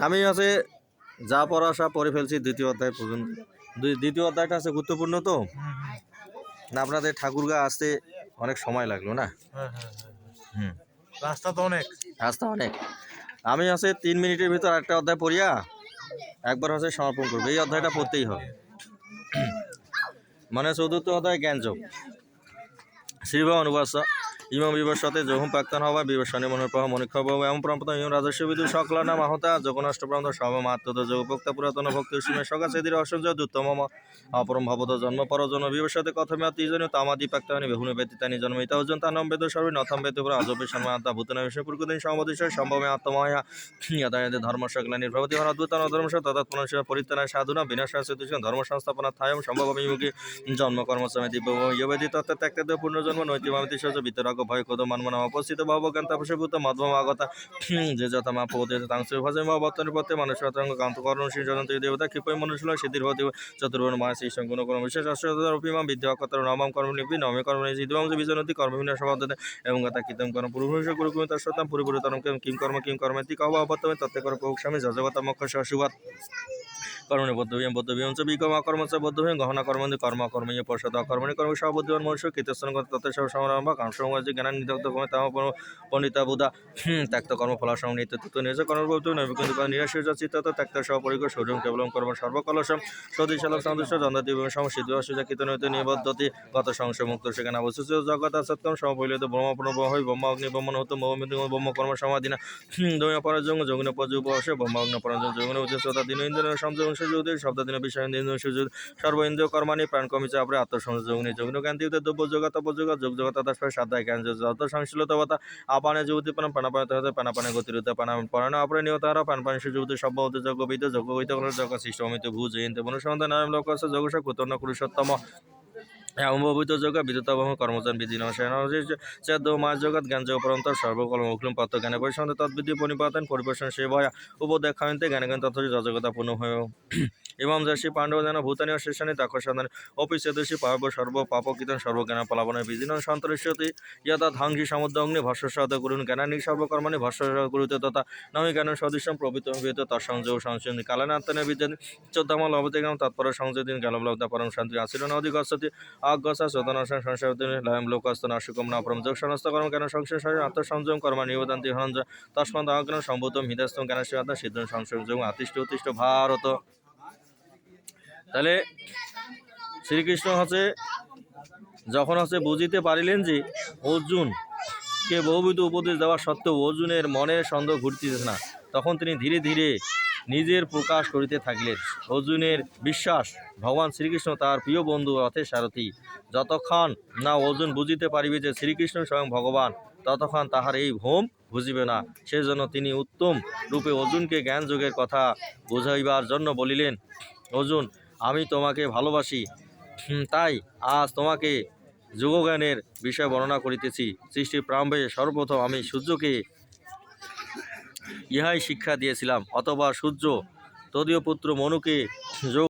আমি আছে যা পড়া সব পড়ে ফেলছি দ্বিতীয় অধ্যায় পর্যন্ত। দ্বিতীয় অধ্যায়টা আছে গুরুত্বপূর্ণ তো? না আপনাদের ঠাকুরগা আসতে অনেক সময় লাগল না? হ্যাঁ হ্যাঁ হ্যাঁ হুম। রাস্তা তো অনেক। রাস্তা অনেক। আমি আছে তিন মিনিটের ভিতর একটা অধ্যায় পড়িয়া একবার হচ্ছে সমর্পণ করব। এই অধ্যায়টা পড়তেই হবে। মানে চতুর্থ অধ্যায় জ্ঞানযোগ। শ্রীভা অনুবাস ইমম বিবস্বতে যোগম প্রাক্তন হওয়া বিবস্বনে মনোপ্রহ মনিক্ষব এমন পরম্পরা ইম রাজস্ব বিদু সকল নাম আহতা যোগনষ্টপ্রান্ত সর্বমাত্মত যোগভোক্তা পুরাতন ভক্তি, সীমে সকা সেদির অসঞ্জ দুত্তম অপরম ভবত, জন্ম পর জন্ম বিবস্বতে কথমে তিজন তামাদি প্রাক্তানি, বেহুনে ব্যতীতানি জন্মিতা ওজন তানম বেদ সর্বে, নথম বেদ পুরা অজবে সম্মাতা ভূতন বিষ্ণু পুরকুদিন সম্বদিশয় সম্ভবে আত্মময়া যদায়তে ধর্ম সকলানির ভবতি হন অদ্ভুত ধর্ম তদাত্মন পরিত্রাণায় সাধুনা বিনাশায় তুষ্ণ ধর্ম সংস্থাপনা থায়ম সম্ভব বিমুখী জন্ম কর্ম সময় দিব্য ইয়বেদি তত্ত্ব ত্যাক্তে পুনর্জন্ম নৈতিমামিতি সজ বিতরক কদ মানমনা অপস্থিত ভবজ্ঞান তাপসভূত মধ্বম আগত। যে যথা মা পদে তাংশে ভজে মা বর্তনে পথে মানুষ অতরঙ্গ কান্ত করণ শ্রী জনন্ত দেবতা ক্ষিপয় মনুষ্য সিদ্ধির ভবতি চতুর্বর্ণ মাস এই সঙ্গুণ কর্ম বিশেষ অষ্টমা বিদ্যা কতর নবম কর্ম নিপি নবমে কর্ম সিদ্ধম বিজনতি কর্ম বিভিন্ন সমাদতে এবং গতা কীর্তন কর্ম পুরুষ গুরুকুমি তার সতাম পুরুপুরি তরম কিম কর্ম কিম কর্মেতি কব অবর্তমে তত্ত্বে কর পৌক্ষামী যজগতা শুভাত কর্মণে বদ্ধবিয়ম বদ্ধবিয়ম চ বিকম কর্ম চ বদ্ধবিয়ম গহনা কর্ম কর্ম কর্মীয় পর্ষদ কর্মণি কর্ম সবুদ্ধিমান মনুষ্য কীর্তন তত্ত্ব সব সমারম্ভ কাম সমাজ, জ্ঞান নিদগ্ধ কমে তাম পণ্ডিতা বুধা ত্যক্ত কর্ম ফলাসম নিত্য তত্ত্ব নিজ কর্মবর্ত নৈবিকুন্ত নিরাশীর চিত্ত ত্যক্ত সপরিকর সৌর্যম কেবলম কর্ম সর্বকলসম সদৃশালক সদৃশ্য জন্দাতি সমসিদ্ধ অসুজা কীর্তন হইতে নিবদ্ধতি, গত সংশয় মুক্ত, সেখানে অবস্থিত, জগৎ সত্যম ব্রহ্মপূর্ণ ব্রহ্ম ব্রহ্ম অগ্নি ব্রহ্মণ হতো মৌমিত ব্রহ্ম কর্ম, সমাধিনা দৈন্য পরাজং যোগিন পজু উপসে ব্রহ্ম, অগ্ন পরাজং যোগিন উদ্দেশ্যতা দিন ইন্দ্র সংযোগ সুযোগ শব্দ দিন বিষয় ইন্দ্র সুযোগ সর্ব ইন্দ্রিয় কর্মানি প্রাণ কমিছে আপনি আত্মসংযোগ নিয়ে যোগিন জ্ঞান দ্রব্য জগত অপযোগ যোগ জগত দাস সাধ্যায় জ্ঞান যত সংশীলতা আপানে যুবতী প্রাণ প্রাণাপানে হতে প্রাণাপানে গতিরুদ্ধ প্রাণ আপনি নিহত নিয়তারা প্রাণপানি সুযুক্তি সব হতে যোগ বিদ যোগ হইতে জগ সৃষ্ট অমিত ভূ জয়ন্ত মনুষ্যন্ত নারায়ণ লোক যোগ কুতন্য কুরুষোত্তম অম্ববিত যোগ বিদ্যুতাবহ কর্মচান বিধি নমস্কার চেদ মাস জগৎ জ্ঞান যোগ পরন্ত সর্বকলম উক্লম পত্র জ্ঞানে পরিসন্ত তৎবিধি পরিপাতন পরিবেশন সেবয়া জ্ঞানে জ্ঞান তথ্য যজগতা পূর্ণ হয়ে ইমাম যশী পাণ্ডব যেন ভূতানি ও শেষানি তাকসাদান অপিসেদশী পাব সর্ব পাপকীতন সর্বজ্ঞান পলাবনে বিজিন সন্তরিষ্যতি ইয়তা ধাংসি সমুদ্র অগ্নি ভস্য করুন জ্ঞানানি সর্বকর্মাণি ভস্য কুরুতে তথা নমি জ্ঞান সদৃশ্যম প্রভৃত বিহিত তৎসংযোগ সংশোধন। কালানাত্তনে বিদ্যন চোদ্দামল অবতিগ্রাম তৎপর সংযোদিন জ্ঞানবলব্ধ পরম শান্তি আশীর্ণ অধিগচ্ছতি। আজ্ঞসা সদনসং সংশয়দিন লয়ম লোকস্ত নাশুকম না পরম যোগ সমস্ত কর্ম জ্ঞান সংশয় আত্মসংযম কর্ম নিবেদান্তি হনজ তস্মাদ অগ্ন সম্ভূতম হৃদয়স্থম জ্ঞান সিদ্ধ সংসংযোগ আতিষ্ঠ উত্তিষ্ঠ ভারত। তাহলে শ্রীকৃষ্ণ হচ্ছে, যখন হচ্ছে বুঝিতে পারিলেন যে অর্জুন কে বহুবিধ উপদেশ দেওয়া সত্ত্বেও অর্জুনের মনের সন্দেহ ঘুরতেছে না, তখন তিনি ধীরে ধীরে নিজের প্রকাশ করিতে থাকলেন। অর্জুনের বিশ্বাস, ভগবান শ্রীকৃষ্ণ তার প্রিয় বন্ধু রথের সারথি, যতক্ষণ না অর্জুন বুঝিতে পারিবে যে শ্রীকৃষ্ণ স্বয়ং ভগবান, ততক্ষণ তাহার এই ভোম বুঝিবে না। সেজন্য তিনি উত্তম রূপে অর্জুনকে জ্ঞান যোগের কথা বোঝাইবার জন্য বলিলেন, অর্জুন আমি তোমাকে ভালোবাসি। তাই আজ তোমাকে যুগজ্ঞানের বিষয় বর্ণনা করিতেছি। সৃষ্টির প্রারম্ভে সর্বপ্রথম আমি সূর্যকে ইহাই শিক্ষা দিয়েছিলাম, অথবা সূর্য, তদীয় পুত্র মনুকে যোগ